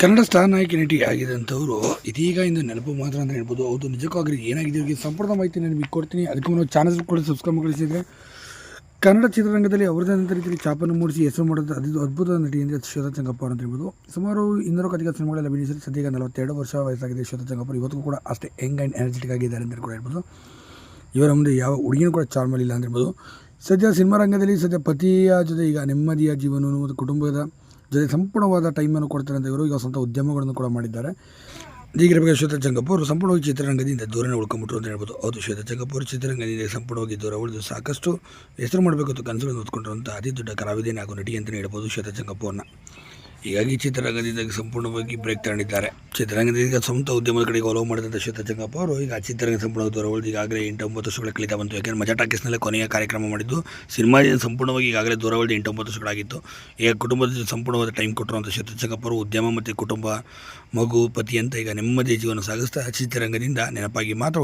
Kannada star ನಾಯಕಿ ನಟಿ ಆಗಿದಂಥವರು ಇದೀಗ ಇಂದು ನೆನಪು ಮಾತ್ರ ಅಂತ ಹೇಳ್ಬೋದು. ಹೌದು, ನಿಜಕ್ಕೂ ಆಗಿರಿ ಏನಾಗಿದೆ? ಅವರಿಗೆ ಸಂಪೂರ್ಣ ಮಾಹಿತಿ ನಾನು ನಿಮಗೆ ಕೊಡ್ತೀನಿ. ಅದಕ್ಕೆ ಮುಂದೆ ಚಾನಲ್ ಕೂಡ ಸಬ್ಸ್ಕ್ರೈಬ್ ಮಾಡಿಸಿದ್ರೆ ಕನ್ನಡ ಚಿತ್ರರಂಗದಲ್ಲಿ ಅವರದೇ ಅಂತ ರೀತಿಯಲ್ಲಿ ಚಾಪನ್ನು ಮೂಡಿಸಿ ಹೆಸರು ಮಾಡೋದು ಅದು ಅದ್ಭುತ ನಟಿ ಅಂದರೆ ಶ್ವೇತಾ ಚಂಗಪ್ಪ ಅಂತ ಹೇಳ್ಬೋದು. ಸುಮಾರು ಇನ್ನೂರು ಕಥಿಕ ಸಿನಿಮಾಗಳಲ್ಲಿ ಸದ್ಯ ನಲವತ್ತೆರಡು ವರ್ಷ ವಯಸ್ಸಾಗಿದೆ ಶ್ವೇತಾ ಚಂಗಪ್ಪ ಇವತ್ತಿಗೂ ಕೂಡ ಅಷ್ಟೇ ಯಂಗ್ ಆ್ಯಂಡ್ ಎನರ್ಜೆಟಿಕ್ ಆಗಿದ್ದಾರೆ ಅಂತ ಕೂಡ ಹೇಳ್ಬೋದು. ಇವರ ಮುಂದೆ ಯಾವ ಹುಡುಗಿನೂ ಕೂಡ ಚಾರ್ಮಲಿಲ್ಲ ಅಂತ ಹೇಳ್ಬೋದು. ಸದ್ಯ ಸಿನಿಮಾ ರಂಗದಲ್ಲಿ ಸದ್ಯ ಪತಿಯ ಜೊತೆ ಈಗ ನೆಮ್ಮದಿಯ ಜೀವನವನ್ನು ಮತ್ತು ಕುಟುಂಬದ ಜೊತೆ ಸಂಪೂರ್ಣವಾದ ಟೈಮನ್ನು ಕೊಡ್ತಾರೆ ಅಂತ ಇವರು ಈಗ ಸ್ವಂತ ಉದ್ಯಮಗಳನ್ನು ಕೂಡ ಮಾಡಿದ್ದಾರೆ. ಹೀಗಿರಬೇಕು ಶ್ವೇತ ಚಂಗಪ್ಪ ಅವರು ಸಂಪೂರ್ಣವಾಗಿ ಚಿತ್ರರಂಗದಿಂದ ದೂರನೇ ಉಳ್ಕೊಂಬಿಟ್ರು ಅಂತ ಹೇಳ್ಬೋದು. ಹೌದು ಶ್ವೇತ ಚಂಗಪ್ಪ ಅವರು ಚಿತ್ರರಂಗದಿಂದ ಸಂಪೂರ್ಣವಾಗಿ ದೂರ ಉಳಿದು ಸಾಕಷ್ಟು ಹೆಸರು ಮಾಡಬೇಕು ಅಂತ ಕನಸುಗಳನ್ನು ಹೊತ್ಕೊಂಡಿರುವಂಥ ಅತಿ ದೊಡ್ಡ ಕಲಾವಿದೇನೆ ಹಾಗೂ ನಟಿ ಅಂತಲೇ ಹೇಳ್ಬೋದು ಶ್ವೇತ ಚಂಗಪ್ಪ ಅವ್ರನ್ನ ಹೀಗಾಗಿ ಚಿತ್ರರಂಗದಿಂದ ಸಂಪೂರ್ಣವಾಗಿ ಬ್ರೇಕ್ ತಗೊಂಡಿದ್ದಾರೆ ಚಿತ್ರರಂಗದಿಂದ ಈಗ ಸ್ವಂತ ಉದ್ಯಮದ ಕಡೆಗೆ ಒಲವು ಮಾಡಿದಂಥ ಶ್ವೇತಾ ಚಂಗಪ್ಪ ಅವರು, ಈಗ ಚಿತ್ರರಂಗ ಸಂಪೂರ್ಣ ದೂರ ಉಳಿದು ಈಗಾಗಲೇ ಎಂಟು ಒಂಬತ್ತು ವರ್ಷಗಳ ಕಲಿತ ಬಂತು. ಯಾಕೆಂದರೆ ಮಜಾ ಟಾಕೀಸ್ನಲ್ಲೇ ಕೊನೆಯ ಕಾರ್ಯಕ್ರಮ ಮಾಡಿದ್ದು ಸಿನಿಮಾ ಸಂಪೂರ್ಣವಾಗಿ ಈಗಾಗಲೇ ದೂರ ಉಳಿದು ಎಂಟು ಒಂಬತ್ತು ವರ್ಷಗಳಾಗಿತ್ತು. ಈಗ ಕುಟುಂಬದ ಸಂಪೂರ್ಣವಾದ ಟೈಮ್ ಕೊಟ್ಟರುವಂಥ ಶ್ವೇತಾ ಚಂಗಪ್ಪ ಅವರು. ಉದ್ಯಮ ಮತ್ತು ಕುಟುಂಬ, ಮಗು, ಪತಿ ಅಂತ ಈಗ ನೆಮ್ಮದಿ ಜೀವನ ಸಾಗಿಸ್ತಾ, ಚಿತ್ರರಂಗದಿಂದ ನೆನಪಾಗಿ ಮಾತ್ರ